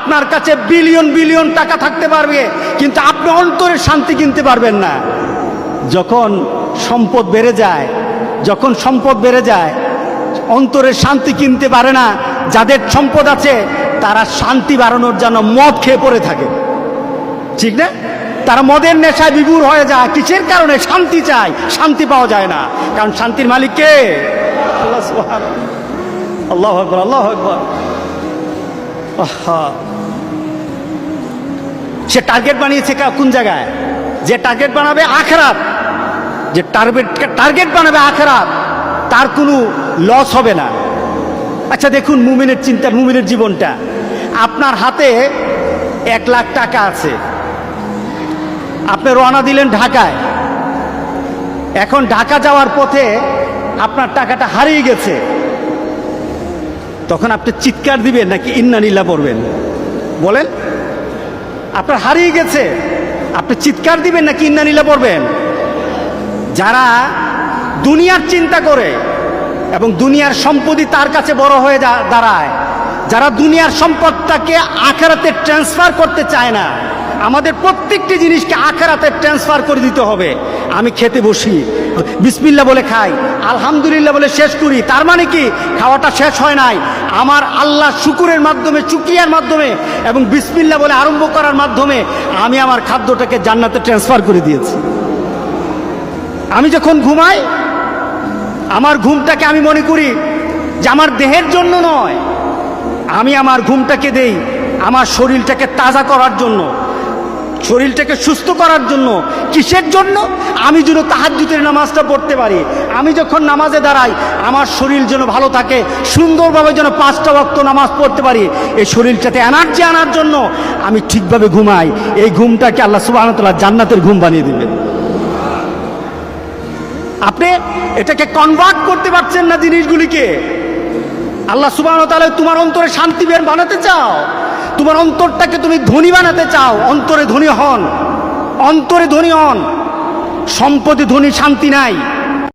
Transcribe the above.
আপনার কাছে billion billion টাকা থাকতে পারবে, কিন্তু আপনি অন্তরের শান্তি কিনতে পারবেন না। যখন সম্পদ বেড়ে যায়, যখন সম্পদ বেড়ে যায় অন্তরের শান্তি কিনতে পারে না, যাদের সম্পদ আছে, তারা শান্তি বাড়ানোর জন্য মদ খেয়ে পড়ে থাকে। ঠিক না? তারা মদের নেশায় বিভুর হয়ে যায়, কিসের কারণে? শান্তি চায় শান্তি পাওয়া যায় না। কারণ শান্তির মালিক কে? আল্লাহ। আল্লাহ আকবর আল্লাহ আকবর। আহা। সে টার্গেট বানিয়েছে কোন জায়গায়? যে টার্গেট বানাবে আখরাত। যে টার্গেট টার্গেট বানাবে আখরাত, তার কোনো লস হবে না। আচ্ছা দেখুন মুমিনের চিন্তা, মুমিনের জীবনটা। আপনার হাতে এক লাখ টাকা আছে। আপনি রওনা দিলেন ঢাকায়। এখন ঢাকা যাওয়ার পথে আপনার টাকাটা হারিয়ে গেছে। তখন আপনি চিৎকার দিবেন নাকি ইন্নানিল্লা পড়বেন? বলেন। আপনার হারিয়ে গেছে। আপনি চিৎকার দিবেন না নাকি নিলে পড়বেন? যারা দুনিয়ার চিন্তা করে এবং দুনিয়ার সম্পত্তি তার কাছে বড় হয়ে দাঁড়ায়, যারা দুনিয়ার সম্পদটাকে আখেরাতে ট্রান্সফার করতে চায় না, আমাদের প্রত্যেকটি জিনিসকে আখেরাতে ট্রান্সফার করে দিতে হবে। আমি খেতে বসি। বিসমিল্লা বলে খাই, আলহামদুলিল্লাহ বলে শেষ করি। তার মানে কি? খাওয়াটা শেষ হয় নাই। আমার আল্লাহ শুকুরের মাধ্যমে চুকিয়ার মাধ্যমে এবং বিসমিল্লা বলে আরম্ভ করার মাধ্যমে আমি আমার খাদ্যটাকে জান্নাতে ট্রান্সফার করে দিয়েছি। আমি যখন ঘুমাই, আমার ঘুমটাকে আমি মনে করি যে আমার দেহের জন্য নয়। আমি আমার ঘুমটাকে দেই, আমার শরীরটাকে তাজা করার জন্য। শরীরটাকে সুস্থ করার জন্য কিসের জন্য? আমি যেন তাহার তাহাজ্জুদের নামাজটা পড়তে পারি। আমি যখন নামাজে দাঁড়াই, আমার শরীর যেন ভালো থাকে, সুন্দরভাবে যেন পাঁচটা ওয়াক্ত নামাজ পড়তে পারি, এই শরীরটাতে এনার্জি আনার জন্য আমি ঠিকভাবে ঘুমাই। এই ঘুমটাকে আল্লাহ সুবাহতাল্লাহ জান্নাতের ঘুম বানিয়ে দিবেন। আপনি এটাকে কনভার্ট করতে পারছেন না জিনিসগুলিকে? আল্লাহ সুবাহ তোমার অন্তরে শান্তি বের বানাতে চাও? তোমার অন্তরটাকে তুমি ধনী বানাতে চাও। অন্তরে ধনী হন। অন্তরে ধনী হন। সম্পদে ধনী শান্তি নাই।